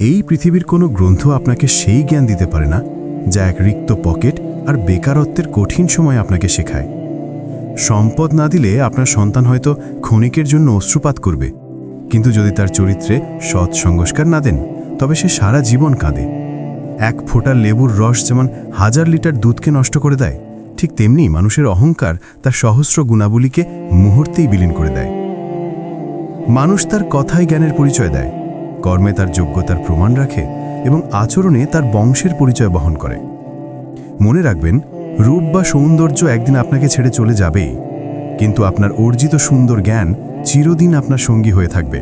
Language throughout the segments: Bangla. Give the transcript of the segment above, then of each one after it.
এই পৃথিবীর কোনো গ্রন্থ আপনাকে সেই জ্ঞান দিতে পারে না, যা এক রিক্ত পকেট আর বেকারত্বের কঠিন সময় আপনাকে শেখায়। সম্পদ না দিলে আপনার সন্তান হয়তো ক্ষণিকের জন্য অশ্রুপাত করবে, কিন্তু যদি তার চরিত্রে সৎ সংস্কার না দেন, তবে সে সারা জীবন কাঁদে। এক ফোঁটা লেবুর রস যেমন হাজার লিটার দুধকে নষ্ট করে দেয়, ঠিক তেমনি মানুষের অহংকার তার সহস্র গুণাবলীকে মুহূর্তেই বিলীন করে দেয়। মানুষ তার কথায় জ্ঞানের পরিচয় দেয়। কর্মে তার যোগ্যতার প্রমাণ রাখে এবং আচরণে তার বংশের পরিচয় বহন করে। মনে রাখবেন, রূপ বা সৌন্দর্য একদিন আপনাকে ছেড়ে চলে যাবেই, কিন্তু আপনার অর্জিত সুন্দর জ্ঞান চিরদিন আপনার সঙ্গী হয়ে থাকবে।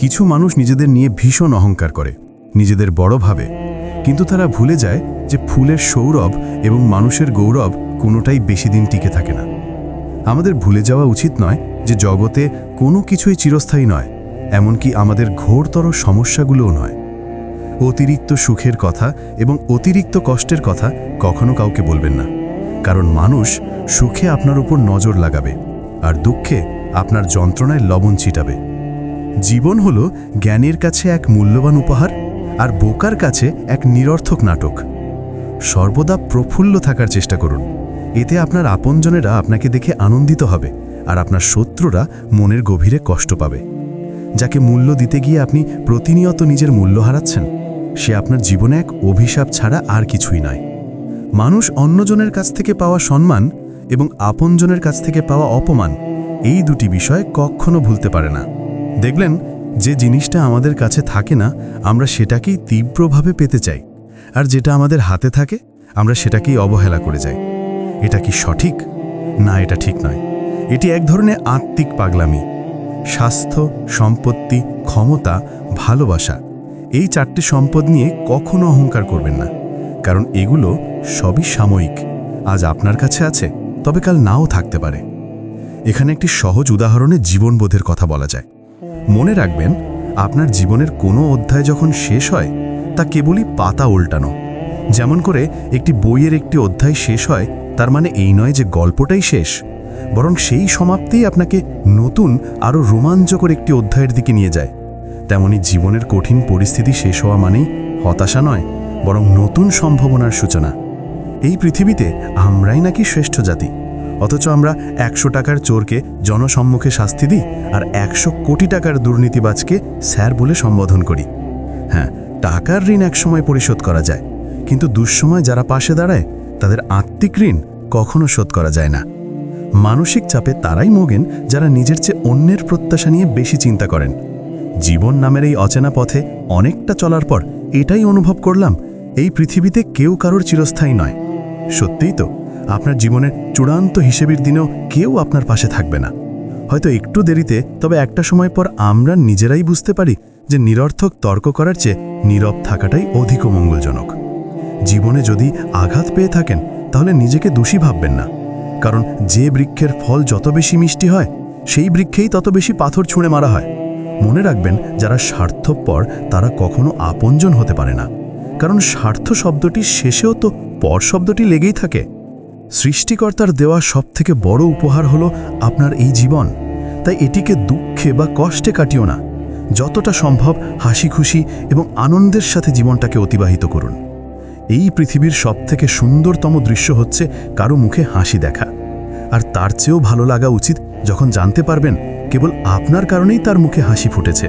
কিছু মানুষ নিজেদের নিয়ে ভীষণ অহংকার করে, নিজেদের বড় ভাবে, কিন্তু তারা ভুলে যায় যে ফুলের সৌরভ এবং মানুষের গৌরব কোনোটাই বেশি দিন টিকে থাকে না। আমাদের ভুলে যাওয়া উচিত নয় যে জগতে কোনো কিছুই চিরস্থায়ী নয়। এমনকি আমাদের ঘোরতর সমস্যাগুলোও নয়। অতিরিক্ত সুখের কথা এবং অতিরিক্ত কষ্টের কথা কখনো কাউকে বলবেন না। কারণ মানুষ সুখে আপনার উপর নজর লাগাবে আর দুঃখে আপনার যন্ত্রণায় লবণ ছিটাবে। জীবন হল জ্ঞানের কাছে এক মূল্যবান উপহার আর বোকার কাছে এক নিরর্থক নাটক। সর্বদা প্রফুল্ল থাকার চেষ্টা করুন। এতে আপনার আপনজনেরা আপনাকে দেখে আনন্দিত হবে আর আপনার শত্রুরা মনের গভীরে কষ্ট পাবে। যাকে মূল্য দিতে গিয়ে আপনি প্রতিনিয়ত নিজের মূল্য হারাচ্ছেন, সে আপনার জীবনে এক অভিশাপ ছাড়া আর কিছুই নয়। মানুষ অন্যজনের কাছ থেকে পাওয়া সম্মান এবং আপনজনের কাছ থেকে পাওয়া অপমান, এই দুটি বিষয় কখনো ভুলতে পারে না। দেখলেন, যে জিনিসটা আমাদের কাছে থাকে না, আমরা সেটাকেই তীব্রভাবে পেতে চাই, আর যেটা আমাদের হাতে থাকে, আমরা সেটাকেই অবহেলা করে যাই। এটা কি সঠিক? না, এটা ঠিক নয়। এটি এক ধরনের আত্মিক পাগলামি। স্বাস্থ্য, সম্পত্তি, ক্ষমতা, ভালোবাসা, এই চারটি সম্পদ নিয়ে কখনো অহংকার করবেন না। কারণ এগুলো সবই সাময়িক। আজ আপনার কাছে আছে, তবে কাল নাও থাকতে পারে। এখানে একটি সহজ উদাহরণে জীবনবোধের কথা বলা যায়। মনে রাখবেন, আপনার জীবনের কোনো অধ্যায় যখন শেষ হয়, তা কেবলই পাতা উল্টানো। যেমন করে একটি বইয়ের একটি অধ্যায় শেষ হয়, তার মানে এই নয় যে গল্পটাই শেষ। বরং সেই সমাপ্তিই আপনাকে নতুন আরও রোমাঞ্চকর একটি অধ্যায়ের দিকে নিয়ে যায়। তেমনি জীবনের কঠিন পরিস্থিতি শেষ হওয়া মানেই হতাশা নয়, বরং নতুন সম্ভাবনার সূচনা। এই পৃথিবীতে আমরাই নাকি শ্রেষ্ঠ জাতি, অথচ আমরা একশো টাকার চোরকে জনসম্মুখে শাস্তি দিই আর একশো কোটি টাকার দুর্নীতিবাজকে স্যার বলে সম্বোধন করি। হ্যাঁ টাকার ঋণ একসময় পরিশোধ করা যায়, কিন্তু দুঃসময় যারা পাশে দাঁড়ায়, তাদের আত্মিক ঋণ কখনো শোধ করা যায় না। মানসিক চাপে তারাই মোগেন যারা নিজের চেয়ে অন্যের প্রত্যাশা নিয়ে বেশি চিন্তা করেন। জীবন নামের এই অচেনা পথে অনেকটা চলার পর এটাই অনুভব করলাম, এই পৃথিবীতে কেউ কারোর চিরস্থায়ী নয়। সত্যিই তো, আপনার জীবনের চূড়ান্ত হিসেবের দিনেও কেউ আপনার পাশে থাকবে না। হয়তো একটু দেরিতে, তবে একটা সময় পর আমরা নিজেরাই বুঝতে পারি যে নিরর্থক তর্ক করার চেয়ে নীরব থাকাটাই অধিক মঙ্গলজনক। জীবনে যদি আঘাত পেয়ে থাকেন, তাহলে নিজেকে দোষী ভাববেন না। কারণ যে বৃক্ষের ফল যত বেশি মিষ্টি হয়, সেই বৃক্ষেই তত বেশি পাথর ছুঁড়ে মারা হয়। মনে রাখবেন, যারা স্বার্থপর, তারা কখনো আপনজন হতে পারে না। কারণ স্বার্থ শব্দটির শেষেও তো পর শব্দটি লেগেই থাকে। সৃষ্টিকর্তার দেওয়া সবথেকে বড় উপহার হলো আপনার এই জীবন। তাই এটিকে দুঃখে বা কষ্টে কাটিও না। যতটা সম্ভব হাসি খুশি এবং আনন্দের সাথে জীবনটাকে অতিবাহিত করুন। এই পৃথিবীর সবথেকে সুন্দরতম দৃশ্য হচ্ছে কারও মুখে হাসি দেখা। আর তার চেয়েও ভালো লাগা উচিত যখন জানতে পারবেন কেবল আপনার কারণেই তার মুখে হাসি ফুটেছে।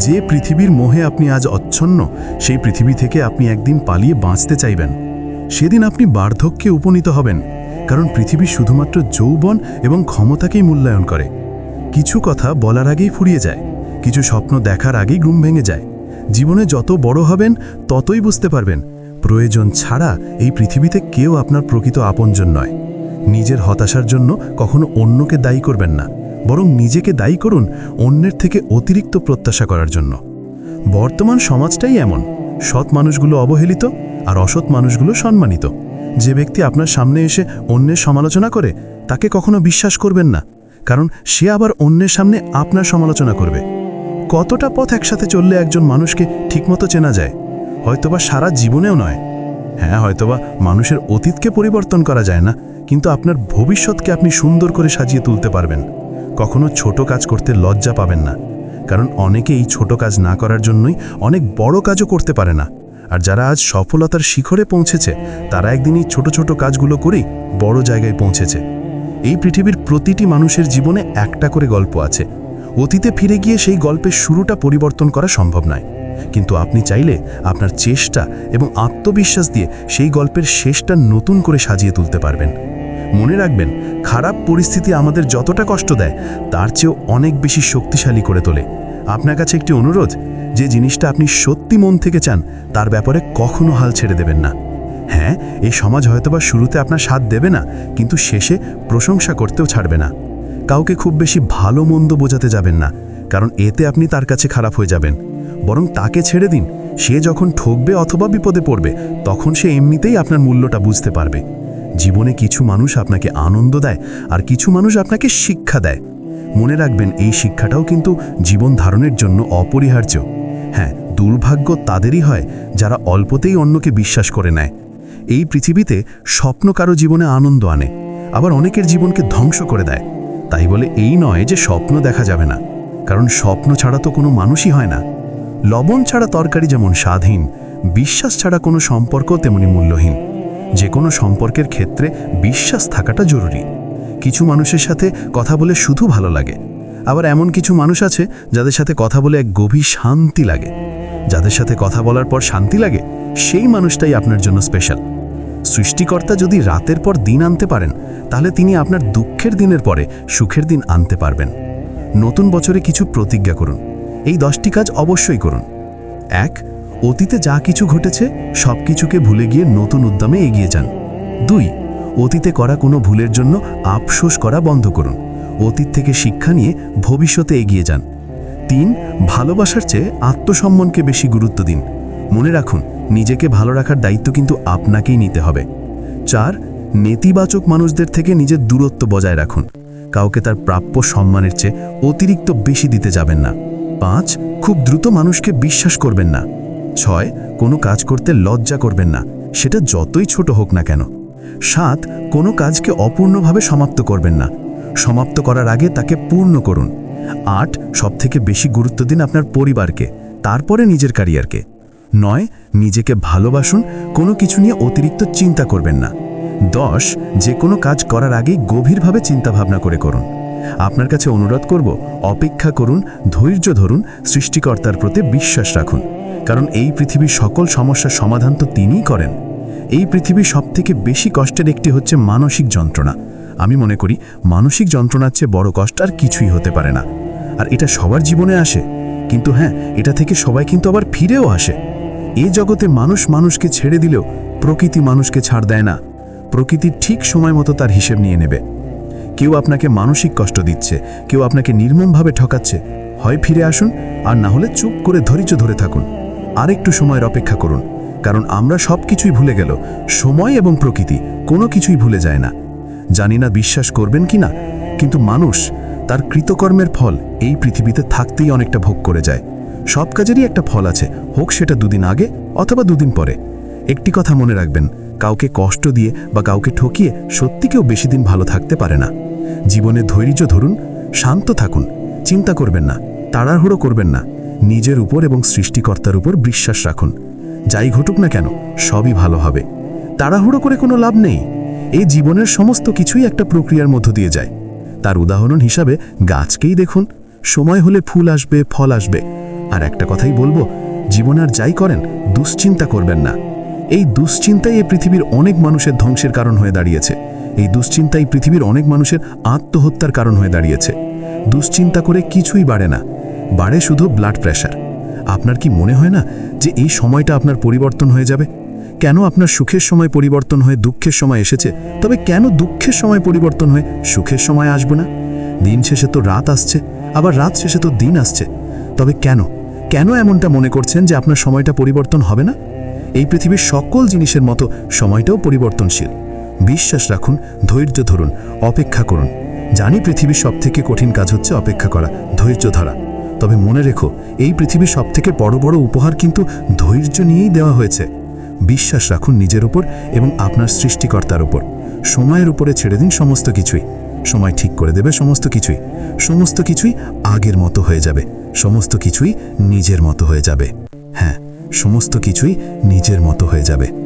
যে পৃথিবীর মোহে আপনি আজ অচ্ছন্ন, সেই পৃথিবী থেকে আপনি একদিন পালিয়ে বাঁচতে চাইবেন। সেদিন আপনি বার্ধক্যে উপনীত হবেন, কারণ পৃথিবী শুধুমাত্র যৌবন এবং ক্ষমতাকেই মূল্যায়ন করে। কিছু কথা বলার আগেই ফুরিয়ে যায়, কিছু স্বপ্ন দেখার আগেই ঘুম ভেঙে যায়। জীবনে যত বড় হবেন, ততই বুঝতে পারবেন প্রয়োজন ছাড়া এই পৃথিবীতে কেউ আপনার প্রকৃত আপনজন নয়। নিজের হতাশার জন্য কখনো অন্যকে দায়ী করবেন না, বরং নিজেকে দায়ী করুন অন্যের থেকে অতিরিক্ত প্রত্যাশা করার জন্য। বর্তমান সমাজটাই এমন, সৎ মানুষগুলো অবহেলিত আর অসৎ মানুষগুলো সম্মানিত। যে ব্যক্তি আপনার সামনে এসে অন্যের সমালোচনা করে, তাকে কখনো বিশ্বাস করবেন না, কারণ সে আবার অন্যের সামনে আপনার সমালোচনা করবে। কতটা পথ একসাথে চললে একজন মানুষকে ঠিকমতো চেনা যায়? হয়তোবা সারা জীবনেও নয়। হ্যাঁ হয়তোবা মানুষের অতীতকে পরিবর্তন করা যায় না, কিন্তু আপনার ভবিষ্যৎকে আপনি সুন্দর করে সাজিয়ে তুলতে পারবেন। কখনো ছোট কাজ করতে লজ্জা পাবেন না, কারণ অনেকে এই ছোট কাজ না করার জন্যই অনেক বড় কাজও করতে পারে না। আর যারা আজ সফলতার শিখরে পৌঁছেছে, তারা একদিনই ছোট ছোট কাজগুলো করেই বড় জায়গায় পৌঁছেছে। এই পৃথিবীর প্রতিটি মানুষের জীবনে একটা করে গল্প আছে। অতীতে ফিরে গিয়ে সেই গল্পের শুরুটা পরিবর্তন করা সম্ভব নয়। কিন্তু আপনি চাইলে আপনার চেষ্টা এবং আত্মবিশ্বাস দিয়ে সেই গল্পের শেষটা নতুন করে সাজিয়ে তুলতে পারবেন। মনে রাখবেন, খারাপ পরিস্থিতি আমাদের যতটা কষ্ট দেয়, তার চেয়েও অনেক বেশি শক্তিশালী করে তোলে। আপনার কাছে একটি অনুরোধ, যে জিনিসটা আপনি সত্যি মন থেকে চান, তার ব্যাপারে কখনো হাল ছেড়ে দেবেন না। হ্যাঁ এই সমাজ হয়তোবা শুরুতে আপনার সাথ দেবে না, কিন্তু শেষে প্রশংসা করতেও ছাড়বে না। কাউকে খুব বেশি ভালো মন্দ বোঝাতে যাবেন না, কারণ এতে আপনি তার কাছে খারাপ হয়ে যাবেন। বরং তাকে ছেড়ে দিন। সে যখন ঠকবে অথবা বিপদে পড়বে, তখন সে এমনিতেই আপনার মূল্যটা বুঝতে পারবে। জীবনে কিছু মানুষ আপনাকে আনন্দ দেয় আর কিছু মানুষ আপনাকে শিক্ষা দেয়। মনে রাখবেন, এই শিক্ষাটাও কিন্তু জীবন ধারণের জন্য অপরিহার্য। হ্যাঁ দুর্ভাগ্য তাদেরই হয় যারা অল্পতেই অন্যকে বিশ্বাস করে নেয়। এই পৃথিবীতে স্বপ্ন কারও জীবনে আনন্দ আনে, আবার অনেকের জীবনকে ধ্বংস করে দেয়। তাই বলে এই নয় যে স্বপ্ন দেখা যাবে না, কারণ স্বপ্ন ছাড়া তো কোনো মানুষই হয় না। লবণ ছাড়া তরকারি যেমন স্বাধীন, বিশ্বাস ছাড়া কোনো সম্পর্ক তেমনি মূল্যহীন। যে কোনো সম্পর্কের ক্ষেত্রে বিশ্বাস থাকাটা জরুরি। কিছু মানুষের সাথে কথা বলে শুধু ভালো লাগে। আবার এমন কিছু মানুষ আছে যাদের সাথে কথা বলে এক গভীর শান্তি লাগে। যাদের সাথে কথা বলার পর শান্তি লাগে, সেই মানুষটাই আপনার জন্য স্পেশাল। সৃষ্টিকর্তা যদি রাতের পর দিন আনতে পারেন, তাহলে তিনি আপনার দুঃখের দিনের পরে সুখের দিন আনতে পারবেন। নতুন বছরে কিছু প্রতিজ্ঞা করুন। এই দশটি কাজ অবশ্যই করুন। এক, অতীতে যা কিছু ঘটেছে সব কিছুকে ভুলে গিয়ে নতুন উদ্যমে এগিয়ে যান। দুই, অতীতে করা কোনো ভুলের জন্য আফসোস করা বন্ধ করুন। অতীত থেকে শিক্ষা নিয়ে ভবিষ্যতে এগিয়ে যান। তিন, ভালোবাসার চেয়ে আত্মসম্মানকে বেশি গুরুত্ব দিন। মনে রাখুন, নিজেকে ভালো রাখার দায়িত্ব কিন্তু আপনাকেই নিতে হবে। চার, নেতিবাচক মানুষদের থেকে নিজের দূরত্ব বজায় রাখুন। কাউকে তার প্রাপ্য সম্মানের চেয়ে অতিরিক্ত বেশি দিতে যাবেন না। পাঁচ, খুব দ্রুত মানুষকে বিশ্বাস করবেন না। ছয়, কোনো কাজ করতে লজ্জা করবেন না। সেটা যতই ছোট হোক না কেন। সাত, কোনো কাজকে অপূর্ণভাবে সমাপ্ত করবেন না। সমাপ্ত করার আগে তাকে পূর্ণ করুন। আট, সবথেকে বেশি গুরুত্ব দিন আপনার পরিবারকে, তারপরে নিজের ক্যারিয়ারকে। নয়, নিজেকে ভালোবাসুন, কোনো কিছু নিয়ে অতিরিক্ত চিন্তা করবেন না। দশ, যে কোনো কাজ করার আগেই গভীরভাবে চিন্তাভাবনা করে করুন। আপনার কাছে অনুরোধ করব, অপেক্ষা করুন, ধৈর্য ধরুন, সৃষ্টিকর্তার প্রতি বিশ্বাস রাখুন। কারণ এই পৃথিবীর সকল সমস্যার সমাধান তো তিনিই করেন। এই পৃথিবীর সবথেকে বেশি কষ্টের একটি হচ্ছে মানসিক যন্ত্রণা। আমি মনে করি, মানসিক যন্ত্রণার চেয়ে বড় কষ্ট আর কিছুই হতে পারে না। আর এটা সবার জীবনে আসে। কিন্তু হ্যাঁ এটা থেকে সবাই কিন্তু আবার ফিরেও আসে। এ জগতে মানুষ মানুষকে ছেড়ে দিলেও প্রকৃতি মানুষকে ছাড় দেয় না। প্রকৃতি ঠিক সময় মতো তার হিসেব নিয়ে নেবে। কেউ আপনাকে মানসিক কষ্ট দিচ্ছে, কেউ আপনাকে নির্মমভাবে ঠকাচ্ছে। হয় ফিরে আসুন, আর না হলে চুপ করে ধৈর্য ধরে থাকুন। আর একটু সময়ের অপেক্ষা করুন, কারণ আমরা সব কিছুই ভুলে গেল। সময় এবং প্রকৃতি, কোনো কিছুই ভুলে যায় না। জানি না বিশ্বাস করবেন কি না, কিন্তু মানুষ, তার কৃতকর্মের ফল এই পৃথিবীতে থাকতেই অনেকটা ভোগ করে যায়। সব কাজেরই একটা ফল আছে, হোক সেটা দুদিন আগে অথবা দুদিন পরে। একটি কথা মনে রাখবেন কাউকে কষ্ট দিয়ে বা কাউকে ঠকিয়ে সত্যি কেউ বেশি দিন ভালো থাকতে পারে না। জীবনে ধৈর্য ধরুন, শান্ত থাকুন, চিন্তা করবেন না, তাড়াহুড়ো করবেন না, নিজের উপর এবং সৃষ্টিকর্তার উপর বিশ্বাস রাখুন। যাই ঘটুক না কেন, সবই ভালো হবে। তাড়াহুড়ো করে কোনো লাভ নেই। এই জীবনের সমস্ত কিছুই একটা প্রক্রিয়ার মধ্য দিয়ে যায়। তার উদাহরণ হিসাবে গাছকেই দেখুন, সময় হলে ফুল আসবে, ফল আসবে। আর একটা কথাই বলব, জীবন আর যাই করেন, দুশ্চিন্তা করবেন না। এই দুশ্চিন্তাই এই পৃথিবীর অনেক মানুষের ধ্বংসের কারণ হয়ে দাঁড়িয়েছে। এই দুশ্চিন্তাই পৃথিবীর অনেক মানুষের আত্মহত্যার কারণ হয়ে দাঁড়িয়েছে। দুশ্চিন্তা করে কিছুই বাড়ে না। বাড়ে শুধু ব্লাড প্রেশার আপনার কি মনে হয় না যে এই সময়টা আপনার পরিবর্তন হয়ে যাবে? কেন আপনার সুখের সময় পরিবর্তন হয়ে দুঃখের সময় এসেছে? তবে কেন দুঃখের সময় পরিবর্তন হয়ে সুখের সময় আসবে না? দিন শেষে তো রাত আসছে, আবার রাত শেষে তো দিন আসছে। তবে কেন? কেন এমনটা মনে করছেন যে আপনার সময়টা পরিবর্তন হবে না? এই পৃথিবীর সকল জিনিসের মতো সময়টাও পরিবর্তনশীল। বিশ্বাস রাখুন, ধৈর্য ধরুন, অপেক্ষা করুন। জানি পৃথিবীর সবথেকে কঠিন কাজ হচ্ছে অপেক্ষা করা, ধৈর্য ধরা। তবে মনে রেখো, এই পৃথিবীর সবথেকে বড় বড় উপহার কিন্তু ধৈর্য নিয়েই দেওয়া হয়েছে। বিশ্বাস রাখুন নিজের উপর এবং আপনার সৃষ্টিকর্তার উপর। সময়ের উপরে ছেড়ে দিন সমস্ত কিছুই। সময় ঠিক করে দেবে সমস্ত কিছুই। সমস্ত কিছুই আগের মতো হয়ে যাবে। সমস্ত কিছুই নিজের মতো হয়ে যাবে। হ্যাঁ সমস্ত কিছুই নিজের মতো হয়ে যাবে।